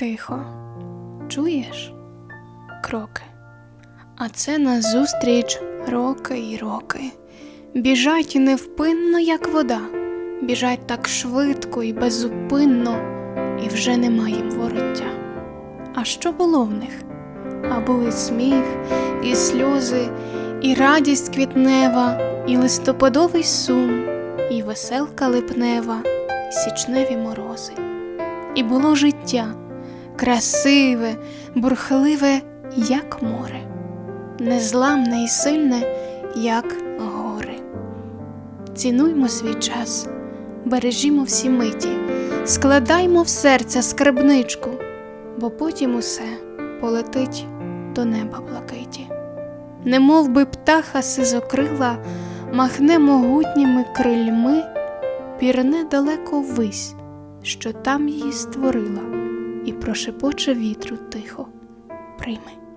Тихо, чуєш кроки, а це назустріч роки й роки. Біжать невпинно, як вода, біжать так швидко і беззупинно, і вже нема їм вороття. А що було в них? А були сміх, і сльози, і радість квітнева, і листопадовий сум, і веселка липнева, і січневі морози. І було життя красиве, бурхливе, як море, незламне і сильне, як гори. Цінуймо свій час, бережімо всі миті, складаймо в серця скарбничку, бо потім усе полетить до неба блакиті. Немов би птаха сизокрила, махне могутніми крильми, пірне далеко ввись, що там її створила, і прошепоче вітру тихо. Прийми.